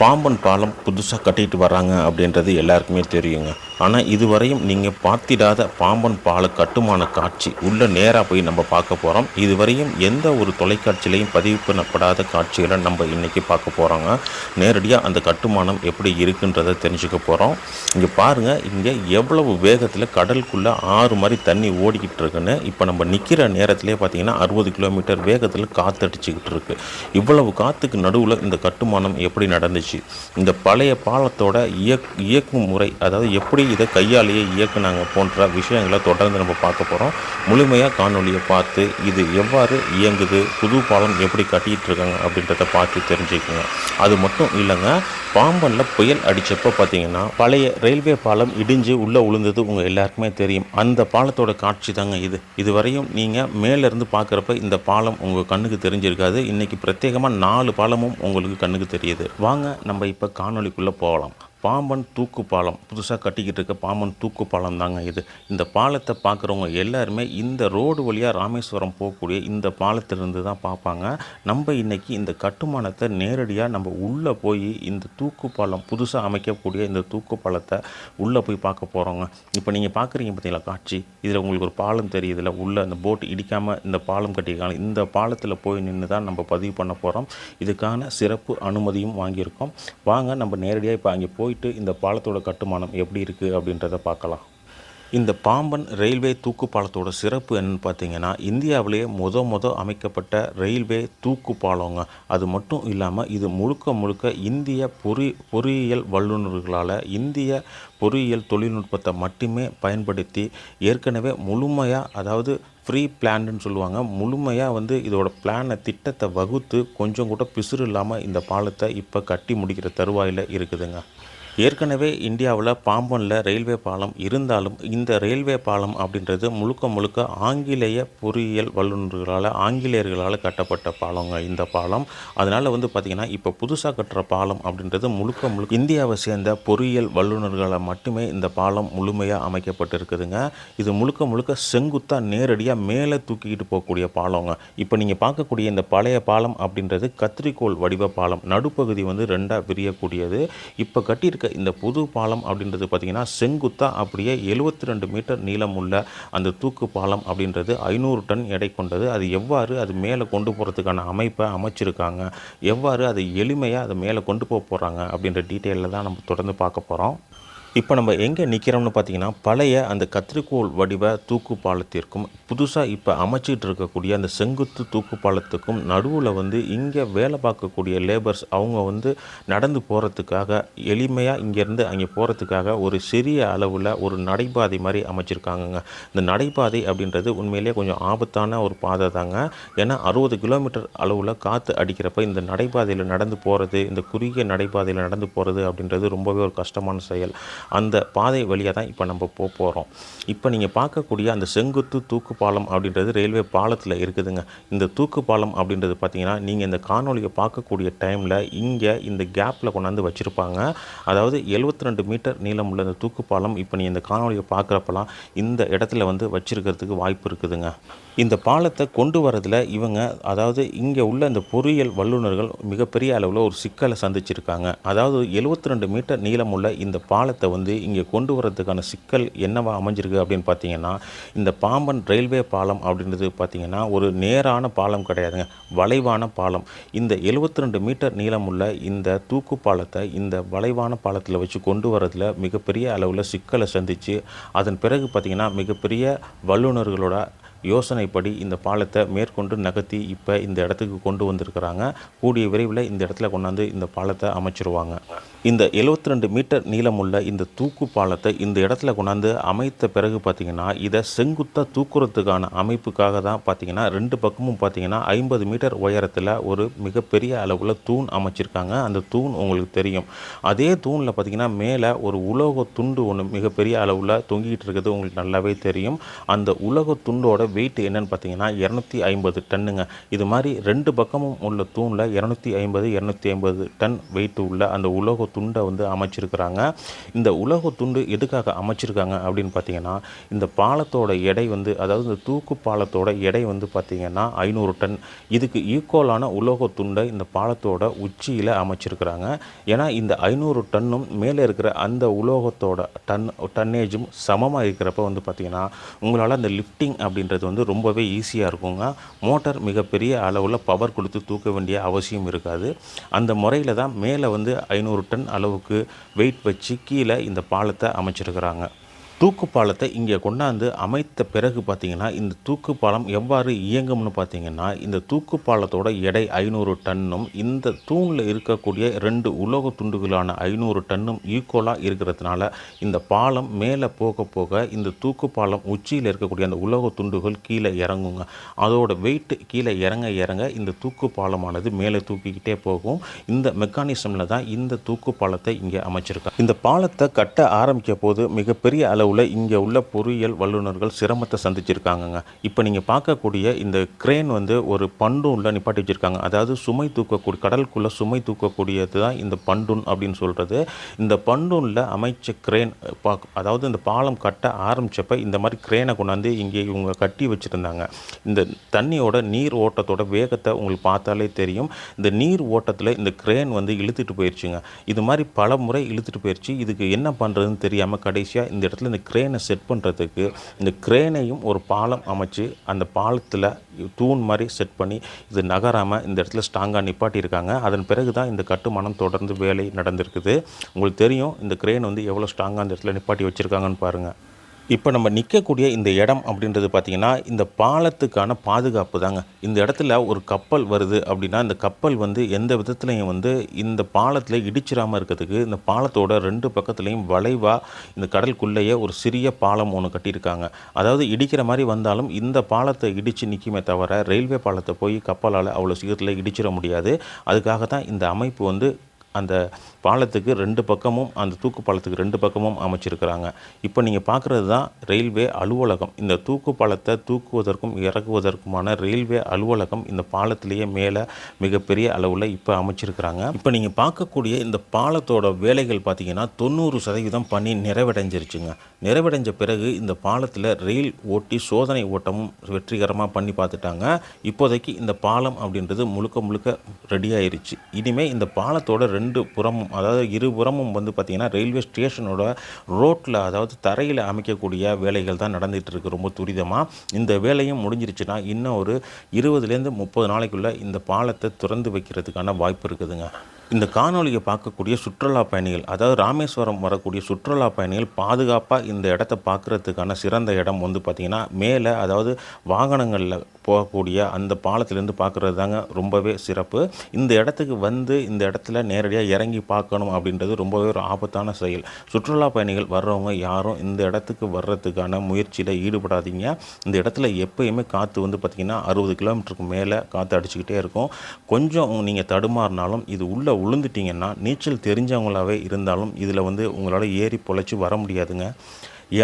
பாம்பன் பாலம் புதுசாக கட்டிட்டு வராங்க அப்படின்றது எல்லாருக்குமே தெரியுங்க. ஆனால் இதுவரையும் நீங்கள் பார்த்திடாத பாம்பன் பால கட்டுமான காட்சி உள்ளே நேராக போய் நம்ம பார்க்க போகிறோம் இதுவரையும் எந்த ஒரு தொலைக்காட்சியிலையும் பதிவு பண்ணப்படாத காட்சிகளை நம்ம இன்றைக்கி பார்க்க போகிறோங்க நேரடியாக அந்த கட்டுமானம் எப்படி இருக்குன்றதை தெரிஞ்சுக்க போகிறோம் இங்கே பாருங்கள் இங்கே எவ்வளவு வேகத்தில் கடலுக்குள்ளே ஆறு மாதிரி தண்ணி ஓடிக்கிட்டு இருக்குன்னு. இப்போ நம்ம நிற்கிற நேரத்திலே பார்த்தீங்கன்னா அறுபது கிலோமீட்டர் வேகத்தில் காத்தடிச்சுக்கிட்டு இருக்குது இவ்வளவு காற்றுக்கு நடுவில் இந்த கட்டுமானம் எப்படி நடந்துச்சு? இந்த பழைய பாலத்தோட இயக் இயக்கும் முறை அதாவது எப்படி இதை கையாலேயே இயக்குனாங்க போன்ற விஷயங்களை தொடர்ந்து நம்ம பார்க்க போகிறோம் முழுமையாக காணொலியை பார்த்து இது எவ்வாறு இயங்குது புது பாலம் எப்படி கட்டிகிட்டு இருக்காங்க அப்படின்றத பார்த்து தெரிஞ்சுக்கோங்க. அது மட்டும் இல்லைங்க பாம்பனில் புயல் அடித்தப்போ பார்த்தீங்கன்னா பழைய ரயில்வே பாலம் இடிஞ்சு உள்ளே விழுந்தது உங்கள் எல்லாருக்குமே தெரியும். அந்த பாலத்தோட காட்சி தாங்க இது. இதுவரையும் நீங்கள் மேலேருந்து பார்க்குறப்ப இந்த பாலம் உங்கள் கண்ணுக்கு தெரிஞ்சிருக்காது. இன்றைக்கி பிரத்யேகமாக நாலு பாலமும் உங்களுக்கு கண்ணுக்கு தெரியுது. வாங்க நம்ம இப்போ காணொலிக்குள்ளே போகலாம். பாம்பன் தூக்கு பாலம் புதுசாக கட்டிக்கிட்டு இருக்க பாம்பன் தூக்கு பாலம் தாங்க இது. இந்த பாலத்தை பார்க்குறவங்க எல்லாருமே இந்த ரோடு வழியாக ராமேஸ்வரம் போகக்கூடிய இந்த பாலத்திலிருந்து தான் பார்ப்பாங்க. நம்ம இன்னைக்கு இந்த கட்டுமானத்தை நேரடியாக நம்ம உள்ளே போய் இந்த தூக்கு பாலம் புதுசாக அமைக்கக்கூடிய இந்த தூக்கு பாலத்தை உள்ளே போய் பார்க்க போகிறோங்க இப்போ நீங்கள் பார்க்குறீங்க பார்த்தீங்களா காட்சி? இதில் உங்களுக்கு ஒரு பாலம் தெரியுதுல உள்ளே அந்த போட் இடிக்காமல் இந்த பாலம் கட்டியிருக்காங்க. இந்த பாலத்தில் போய் நின்று தான் நம்ம பதிவு பண்ண போகிறோம் இதுக்கான சிறப்பு அனுமதியும் வாங்கியிருக்கோம். வாங்க நம்ம நேரடியாக இப்போ அங்கே போயிட்டு இந்த பாலத்தோட கட்டுமானம் எப்படி இருக்குது அப்படின்றத பார்க்கலாம். இந்த பாம்பன் ரயில்வே தூக்கு பாலத்தோட சிறப்பு என்னன்னு பார்த்தீங்கன்னா இந்தியாவிலேயே முத முத அமைக்கப்பட்ட ரயில்வே தூக்கு பாலங்க அது மட்டும் இல்லாமல் இது முழுக்க முழுக்க இந்திய பொறி பொறியியல் வல்லுநர்களால் இந்திய பொறியியல் தொழில்நுட்பத்தை மட்டுமே பயன்படுத்தி ஏற்கனவே முழுமையாக அதாவது ஃப்ரீ பிளான்னு சொல்லுவாங்க முழுமையாக வந்து இதோட பிளானை திட்டத்தை வகுத்து கொஞ்சம் கூட பிசுறு இல்லாமல் இந்த பாலத்தை இப்போ கட்டி முடிக்கிற தருவாயில் இருக்குதுங்க. ஏற்கனவே இந்தியாவில் பாம்பனில் ரயில்வே பாலம் இருந்தாலும் இந்த ரயில்வே பாலம் அப்படின்றது முழுக்க முழுக்க ஆங்கிலேய பொறியியல் வல்லுநர்களால் ஆங்கிலேயர்களால் கட்டப்பட்ட பாலங்க இந்த பாலம். அதனால் வந்து பார்த்திங்கன்னா இப்போ புதுசாக கட்டுற பாலம் அப்படின்றது முழுக்க முழுக்க இந்தியாவை சேர்ந்த பொறியியல் வல்லுநர்களை மட்டுமே இந்த பாலம் முழுமையாக அமைக்கப்பட்டிருக்குதுங்க. இது முழுக்க முழுக்க செங்குத்தாக நேரடியாக மேலே தூக்கிக்கிட்டு போகக்கூடிய பாலங்க. இப்போ நீங்கள் பார்க்கக்கூடிய இந்த பழைய பாலம் அப்படின்றது கத்திரிக்கோள் வடிவ பாலம். நடுப்பகுதி வந்து ரெண்டாக விரியக்கூடியது. இப்போ கட்டியிருக்க இந்த புது பாலம் அப்படின்றது பார்த்திங்கன்னா செங்குத்தாக அப்படியே எழுபத்தி ரெண்டு மீட்டர் நீளம் உள்ள அந்த தூக்கு பாலம் அப்படின்றது ஐநூறு டன் எடை கொண்டது. அது எவ்வாறு அது மேலே கொண்டு போகிறதுக்கான அமைப்பை அமைச்சிருக்காங்க? எவ்வாறு அதை எளிமையாக அதை மேலே கொண்டு போக போகிறாங்க அப்படின்ற டீட்டெயிலில் தான் நம்ம தொடர்ந்து பார்க்க போகிறோம் இப்போ நம்ம எங்கே நிற்கிறோம்னு பார்த்தீங்கன்னா பழைய அந்த கத்திரிக்கோள் வடிவ தூக்கு பாலத்திற்கும் புதுசாக இப்போ அமைச்சிட்டு இருக்கக்கூடிய அந்த செங்குத்து தூக்கு பாலத்துக்கும் நடுவில் வந்து இங்கே வேலை பார்க்கக்கூடிய லேபர்ஸ் அவங்க வந்து நடந்து போகிறதுக்காக எளிமையாக இங்கேருந்து அங்கே போகிறதுக்காக ஒரு சிறிய அளவில் ஒரு நடைபாதை மாதிரி அமைச்சிருக்காங்கங்க. இந்த நடைபாதை அப்படின்றது உண்மையிலேயே கொஞ்சம் ஆபத்தான ஒரு பாதை தாங்க. ஏன்னா அறுபது கிலோமீட்டர் அளவில் காற்று அடிக்கிறப்ப இந்த நடைபாதையில் நடந்து போகிறது இந்த குறுகிய நடைபாதையில் நடந்து போகிறது அப்படின்றது ரொம்பவே ஒரு கஷ்டமான செயல். அந்த பாதை வழியாக தான் இப்போ நம்ம போக போகிறோம் இப்போ நீங்கள் பார்க்கக்கூடிய அந்த செங்குத்து தூக்கு பாலம் அப்படின்றது ரயில்வே பாலத்தில் இருக்குதுங்க. இந்த தூக்கு பாலம் அப்படின்றது பார்த்தீங்கன்னா நீங்கள் இந்த காணொலியை பார்க்கக்கூடிய டைமில் இங்கே இந்த கேப்பில் கொண்டாந்து வச்சுருப்பாங்க. அதாவது 72 ரெண்டு மீட்டர் நீளம் உள்ள இந்த தூக்கு பாலம் இப்போ நீங்கள் இந்த காணொலியை பார்க்குறப்பலாம் இந்த இடத்துல வந்து வச்சுருக்கிறதுக்கு வாய்ப்பு இருக்குதுங்க. இந்த பாலத்தை கொண்டு வரதில் இவங்க அதாவது இங்கே உள்ள இந்த பொறியியல் வல்லுநர்கள் மிகப்பெரிய அளவில் ஒரு சிக்கலை சந்திச்சிருக்காங்க. அதாவது 72 ரெண்டு மீட்டர் நீளமுள்ள இந்த பாலத்தை வந்து இங்கே கொண்டு வரதுக்கான சிக்கல் என்னவா அமைஞ்சிருக்கு அப்படின்னு பார்த்தீங்கன்னா இந்த பாம்பன் ரயில்வே பாலம் அப்படின்றது பார்த்தீங்கன்னா ஒரு நேரான பாலம் கிடையாதுங்க. வளைவான பாலம். இந்த 72 ரெண்டு மீட்டர் நீளமுள்ள இந்த தூக்கு பாலத்தை இந்த வளைவான பாலத்தில் வச்சு கொண்டு வரதில் மிகப்பெரிய அளவில் சிக்கலை சந்தித்து அதன் பிறகு பார்த்திங்கன்னா மிகப்பெரிய வல்லுநர்களோட யோசனைப்படி இந்த பாலத்தை மேற்கொண்டு நகர்த்தி இப்போ இந்த இடத்துக்கு கொண்டு வந்திருக்கிறாங்க. கூடிய விரைவில் இந்த இடத்துல கொண்டாந்து இந்த பாலத்தை அமைச்சிருவாங்க. இந்த 72 ரெண்டு மீட்டர் நீளமுள்ள இந்த தூக்கு பாலத்தை இந்த இடத்துல கொண்டாந்து அமைத்த பிறகு பார்த்தீங்கன்னா இதை செங்குத்தாக தூக்குறதுக்கான அமைப்புக்காக தான் பார்த்தீங்கன்னா ரெண்டு பக்கமும் பார்த்தீங்கன்னா ஐம்பது மீட்டர் உயரத்தில் ஒரு மிகப்பெரிய அளவில் தூண் அமைச்சிருக்காங்க. அந்த தூண் உங்களுக்கு தெரியும். அதே தூணில் பார்த்தீங்கன்னா மேலே ஒரு உலோக துண்டு ஒன்று மிகப்பெரிய அளவில் தொங்கிக்கிட்டு இருக்கிறது உங்களுக்கு நல்லாவே தெரியும். அந்த உலோக துண்டோட வெயிட் என்னன்னு பார்த்தீங்கன்னா இரநூத்தி ஐம்பது டன்னுங்க. இது மாதிரி ரெண்டு பக்கமும் உள்ள தூணில் இரநூத்தி ஐம்பது இரநூத்தி ஐம்பது டன் வெயிட் உள்ள அந்த உலோக துண்டை வந்து அமைச்சிருக்கிறாங்க. இந்த உலோக துண்டு எதுக்காக அமைச்சிருக்காங்க அப்படின்னு பார்த்தீங்கன்னா இந்த பாலத்தோட எடை வந்து அதாவது இந்த தூக்கு பாலத்தோட எடை வந்து பார்த்தீங்கன்னா ஐநூறு டன். இதுக்கு ஈக்குவலான உலோக துண்டை இந்த பாலத்தோட உச்சியில் அமைச்சிருக்கிறாங்க. ஏன்னா இந்த ஐநூறு டன்னும் மேலே இருக்கிற அந்த உலோகத்தோட டன் டன்னேஜும் சமமாக இருக்கிறப்ப வந்து பார்த்திங்கன்னா உங்களால் அந்த லிஃப்டிங் அப்படின்றது வந்து ரொம்பவே ஈஸியாக இருக்குங்க. மோட்டார் மிகப்பெரிய அளவில் பவர் கொடுத்து தூக்க வேண்டிய அவசியம் இருக்காது. அந்த முறையில் தான் மேலே வந்து ஐநூறு டன் அளவுக்கு வெயிட் வச்சு கீழே இந்த பாலத்தை அமைச்சிருக்கிறாங்க. தூக்குப்பாலத்தை இங்கே கொண்டாந்து அமைத்த பிறகு பார்த்தீங்கன்னா இந்த தூக்கு பாலம் எவ்வாறு இயங்கும்னு பார்த்தீங்கன்னா இந்த தூக்கு பாலத்தோட எடை ஐநூறு டன்னும் இந்த தூணில் இருக்கக்கூடிய ரெண்டு உலோக துண்டுகளான ஐநூறு டன்னும் ஈக்குவலாக இருக்கிறதுனால இந்த பாலம் மேலே போக போக இந்த தூக்கு பாலம் உச்சியில் இருக்கக்கூடிய அந்த உலோக துண்டுகள் கீழே இறங்குங்க. அதோட வெயிட் கீழே இறங்க இறங்க இந்த தூக்கு பாலமானது மேலே தூக்கிக்கிட்டே போகும். இந்த மெக்கானிசமில் தான் இந்த தூக்கு பாலத்தை இங்கே அமைச்சிருக்காங்க. இந்த பாலத்தை கட்ட ஆரம்பிக்க போது மிகப்பெரிய அளவு அளவில் இங்கே உள்ள பொறியியல் வல்லுநர்கள் சிரமத்தை சந்திச்சிருக்காங்கங்க. இப்போ நீங்கள் பார்க்கக்கூடிய இந்த கிரேன் வந்து ஒரு பண்டூனில் நிப்பாட்டி வச்சுருக்காங்க. அதாவது சுமை தூக்கக்கூடிய கடலுக்குள்ளே சுமை தூக்கக்கூடியது தான் இந்த பண்டூன் அப்படின்னு சொல்கிறது இந்த பண்டூனில் அமைச்ச கிரேன் பாக் அதாவது இந்த பாலம் கட்ட ஆரம்பித்தப்ப இந்த மாதிரி கிரேனை கொண்டாந்து இங்கே இவங்க கட்டி வச்சுருந்தாங்க. இந்த தண்ணியோட நீர் ஓட்டத்தோட வேகத்தை உங்களுக்கு பார்த்தாலே தெரியும். இந்த நீர் ஓட்டத்தில் இந்த கிரேன் வந்து இழுத்துட்டு போயிடுச்சுங்க இது மாதிரி பல முறை இழுத்துட்டு போயிடுச்சு இதுக்கு என்ன பண்ணுறதுன்னு தெரியாமல் கடைசியாக இந்த இடத்துல இந்த கிரேனை செட் பண்ணுறதுக்கு இந்த கிரேனையும் ஒரு பாலம் அமைச்சு அந்த பாலத்தில் தூண் மாதிரி செட் பண்ணி இது நகராமல் இந்த இடத்துல ஸ்ட்ராங்காக நிப்பாட்டியிருக்காங்க. அதன் பிறகு தான் இந்த கட்டுமானம் தொடர்ந்து வேலை நடந்திருக்குது. உங்களுக்கு தெரியும் இந்த கிரேன் வந்து எவ்வளோ ஸ்ட்ராங்காக அந்த இடத்துல நிப்பாட்டி வச்சுருக்காங்கன்னு பாருங்கள் இப்போ நம்ம நிற்கக்கூடிய இந்த இடம் அப்படின்றது பார்த்திங்கன்னா இந்த பாலத்துக்கான பாதுகாப்பு தாங்க. இந்த இடத்துல ஒரு கப்பல் வருது அப்படின்னா இந்த கப்பல் வந்து எந்த விதத்துலையும் வந்து இந்த பாலத்தில் இடிச்சிடாமல் இருக்கிறதுக்கு இந்த பாலத்தோட ரெண்டு பக்கத்துலேயும் வளைவாக இந்த கடலுக்குள்ளேயே ஒரு சிறிய பாலம் ஒன்று கட்டியிருக்காங்க. அதாவது இடிக்கிற மாதிரி வந்தாலும் இந்த பாலத்தை இடித்து நிற்குமே தவிர ரயில்வே பாலத்தை போய் கப்பலால் அவ்வளோ சீக்கிரத்தில் இடிச்சிட முடியாது. அதுக்காக தான் இந்த அமைப்பு வந்து அந்த பாலத்துக்கு ரெண்டு பக்கமும் அந்த தூக்கு பாலத்துக்கு ரெண்டு பக்கமும் அமைச்சிருக்கிறாங்க. இப்போ நீங்கள் பார்க்குறது தான் ரயில்வே அலுவலகம். இந்த தூக்கு பாலத்தை தூக்குவதற்கும் இறக்குவதற்குமான ரயில்வே அலுவலகம் இந்த பாலத்திலேயே மேலே மிகப்பெரிய அளவில் இப்போ அமைச்சிருக்கிறாங்க. இப்போ நீங்கள் பார்க்கக்கூடிய இந்த பாலத்தோட வேலைகள் பார்த்தீங்கன்னா தொண்ணூறு சதவீதம் பண்ணி நிறைவடைஞ்சிருச்சுங்க. நிறைவடைஞ்ச பிறகு இந்த பாலத்தில் ரயில் ஓட்டி சோதனை ஓட்டமும் வெற்றிகரமாக பண்ணி பார்த்துட்டாங்க. இப்போதைக்கு இந்த பாலம் அப்படின்றது முழுக்க முழுக்க ரெடி ஆயிருச்சு. இனிமேல் இந்த பாலத்தோட ரெண்டு புறமும் அதாவது இருபுறமும் வந்து பார்த்திங்கன்னா ரயில்வே ஸ்டேஷனோட ரோட்டில் அதாவது தரையில் அமைக்கக்கூடிய வேலைகள் தான் நடந்துகிட்டு இருக்குது ரொம்ப துரிதமாக இந்த வேலையும் முடிஞ்சிருச்சுன்னா இன்னும் ஒரு இருபதுலேருந்து முப்பது நாளைக்குள்ளே இந்த பாலத்தை திறந்து வைக்கிறதுக்கான வாய்ப்பு இருக்குதுங்க. இந்த காணொலியை பார்க்கக்கூடிய சுற்றுலா பயணிகள் அதாவது ராமேஸ்வரம் வரக்கூடிய சுற்றுலா பயணிகள் பாதுகாப்பாக இந்த இடத்த பார்க்குறதுக்கான சிறந்த இடம் வந்து பார்த்திங்கன்னா மேலே அதாவது வாகனங்களில் போகக்கூடிய அந்த பாலத்திலேருந்து பார்க்குறது தாங்க ரொம்பவே சிறப்பு. இந்த இடத்துக்கு வந்து இந்த இடத்துல நேரடியாக இறங்கி பார்க்கணும் அப்படின்றது ரொம்பவே ஒரு ஆபத்தான செயல். சுற்றுலா பயணிகள் வர்றவங்க யாரும் இந்த இடத்துக்கு வர்றதுக்கான முயற்சியில் ஈடுபடாதீங்க. இந்த இடத்துல எப்பயுமே காற்று வந்து பார்த்திங்கன்னா அறுபது கிலோமீட்டருக்கு மேலே காற்று அடிச்சுக்கிட்டே இருக்கும். கொஞ்சம் நீங்கள் தடுமாறினாலும் இது உள்ளே உளுந்துட்டிங்கன்னா நீச்சல் தெரிஞ்சவங்களாகவே இருந்தாலும் இதில் வந்து உங்களால் ஏறி பொழைச்சி வர முடியாதுங்க.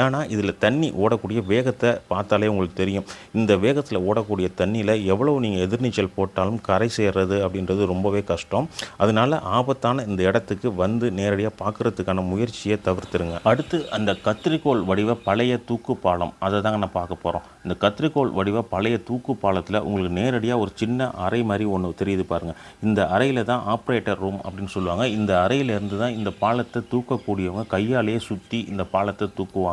ஏன்னா இதில் தண்ணி ஓடக்கூடிய வேகத்தை பார்த்தாலே உங்களுக்கு தெரியும். இந்த வேகத்தில் ஓடக்கூடிய தண்ணியில் எவ்வளோ நீங்கள் எதிர்நீச்சல் போட்டாலும் கரை சேர்றது அப்படின்றது ரொம்பவே கஷ்டம். அதனால ஆபத்தான இந்த இடத்துக்கு வந்து நேரடியாக பார்க்குறதுக்கான முயற்சியை தவிர்த்துருங்க. அடுத்து அந்த கத்திரிக்கோள் வடிவ பழைய தூக்கு பாலம். அதை தாங்க நான் பார்க்க போகிறோம் இந்த கத்திரிக்கோள் வடிவ பழைய தூக்கு பாலத்தில் உங்களுக்கு நேரடியாக ஒரு சின்ன அறை மாதிரி ஒன்று தெரியுது பாருங்கள் இந்த அறையில் தான் ஆப்ரேட்டர் ரூம் அப்படின்னு சொல்லுவாங்க. இந்த அறையிலேருந்து தான் இந்த பாலத்தை தூக்கக்கூடியவங்க கையாலேயே சுற்றி இந்த பாலத்தை தூக்குவாங்க.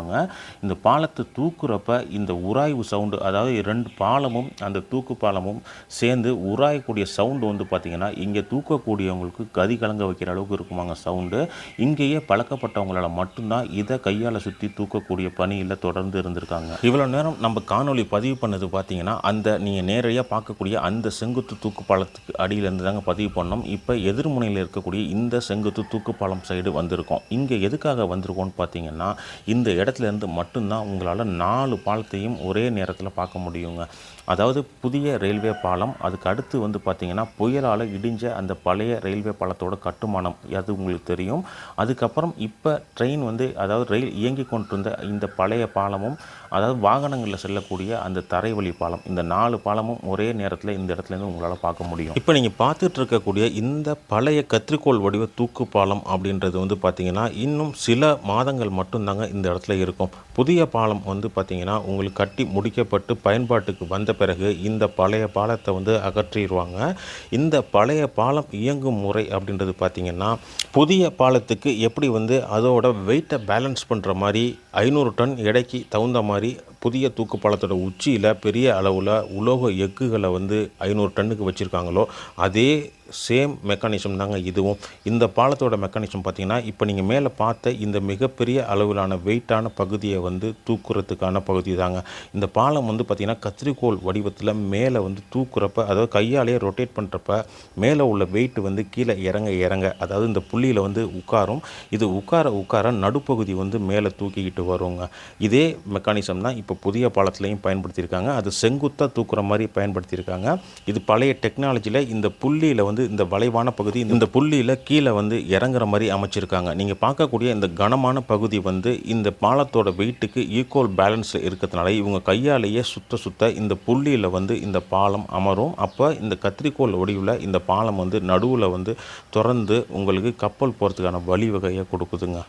இந்த பாலத்தை தூக்குறப்ப இந்த உராய்வு சவுண்டு அதாவது ரெண்டு பாலமும் அந்த தூக்கு பாலமும் சேர்ந்து உராயக்கூடிய சவுண்டு வந்து பார்த்திங்கன்னா இங்கே தூக்கக்கூடியவங்களுக்கு கதி கலங்க வைக்கிற அளவுக்கு இருக்குமாங்க சவுண்டு. இங்கேயே பழக்கப்பட்டவங்களால் மட்டும்தான் இதை கையால் சுற்றி தூக்கக்கூடிய பணியில் தொடர்ந்து இருந்திருக்காங்க. இவ்வளோ நேரம் நம்ம காணொளி பதிவு பண்ணது பார்த்தீங்கன்னா அந்த நீங்கள் நேரடியாக பார்க்கக்கூடிய அந்த செங்குத்து தூக்கு பாலத்துக்கு அடியிலேருந்து தாங்க பதிவு பண்ணோம். இப்போ எதிர்முனையில் இருக்கக்கூடிய இந்த செங்குத்து தூக்கு பாலம் சைடு வந்திருக்கோம். இங்கே எதுக்காக வந்திருக்கோம்னு பார்த்தீங்கன்னா இந்த இடத்துல இடத்துல இருந்து மட்டும்தான் உங்களால் நாலு பாலத்தையும் ஒரே நேரத்தில் பார்க்க முடியுங்க. அதாவது புதிய ரயில்வே பாலம் அதுக்கு அடுத்து வந்து பார்த்திங்கன்னா புயலால் இடிஞ்ச அந்த பழைய ரயில்வே பாலத்தோட கட்டுமானம் அது உங்களுக்கு தெரியும். அதுக்கப்புறம் இப்போ ட்ரெயின் வந்து அதாவது ரயில் இயங்கி கொண்டிருந்த இந்த பழைய பாலமும் அதாவது வாகனங்களில் செல்லக்கூடிய அந்த தரைவழி பாலம் இந்த நாலு பாலமும் ஒரே நேரத்தில் இந்த இடத்துல இருந்து உங்களால் பார்க்க முடியும். இப்போ நீங்கள் பார்த்துட்டு இருக்கக்கூடிய இந்த பழைய கத்திரிக்கோள் வடிவ தூக்கு பாலம் அப்படின்றது வந்து பார்த்திங்கன்னா இன்னும் சில மாதங்கள் மட்டும்தாங்க இந்த இடத்துல இருக்கும். புதிய பாலம் வந்து பார்த்திங்கன்னா உங்களுக்கு கட்டி முடிக்கப்பட்டு பயன்பாட்டுக்கு வந்த பிறகு இந்த பழைய பாலத்தை வந்து அகற்றிடுவாங்க இந்த பழைய பாலம் இயங்கும் முறை அப்படின்றது பார்த்திங்கன்னா புதிய பாலத்துக்கு எப்படி வந்து அதோட வெயிட்டை பேலன்ஸ் பண்ணுற மாதிரி ஐநூறு டன் எடைக்கு தகுந்த மாதிரி புதிய தூக்கு பாலத்தோட உச்சியில் பெரிய அளவில் உலோக எக்குகளை வந்து ஐநூறு டன்னுக்கு வச்சுருக்காங்களோ அதே சேம் மெக்கானிசம் தாங்க இதுவும். இந்த பாலத்தோட மெக்கானிசம் பார்த்திங்கன்னா இப்போ நீங்கள் மேலே பார்த்த இந்த மிகப்பெரிய அளவிலான வெயிட்டான பகுதியை வந்து தூக்குறதுக்கான பகுதி தாங்க. இந்த பாலம் வந்து பார்த்திங்கன்னா கத்திரிக்கோள் வடிவத்தில் மேலே வந்து தூக்குறப்ப அதாவது கையாலேயே ரொட்டேட் பண்ணுறப்ப மேலே உள்ள வெயிட் வந்து கீழே இறங்க இறங்க. அதாவது இந்த புள்ளியில் வந்து உட்காரும். இது உட்கார உட்கார நடுப்பகுதி வந்து மேலே தூக்கிக்கிட்டு வருங்க. இதே மெக்கானிசம் தான் இப்போ புதிய பாலத்துலேயும் பயன்படுத்தியிருக்காங்க. அது செங்குத்தாக தூக்குற மாதிரி பயன்படுத்தியிருக்காங்க. இது பழைய டெக்னாலஜியில் இந்த புள்ளியில் வந்து வந்து இந்த வளைவான பகுதி இந்த புள்ளியில் கீழே வந்து இறங்குற மாதிரி அமைச்சிருக்காங்க. நீங்கள் பார்க்கக்கூடிய இந்த கனமான பகுதி வந்து இந்த பாலத்தோட வெயிட்டுக்கு ஈக்குவல் பேலன்ஸில் இருக்கிறதுனால இவங்க கையாலேயே சுத்த சுத்த இந்த புள்ளியில் வந்து இந்த பாலம் அமரும். அப்போ இந்த கத்திரிக்கோள் வடிவில் இந்த பாலம் வந்து நடுவில் வந்து திறந்து உங்களுக்கு கப்பல் போகிறதுக்கான வழிவகையை கொடுக்குதுங்க.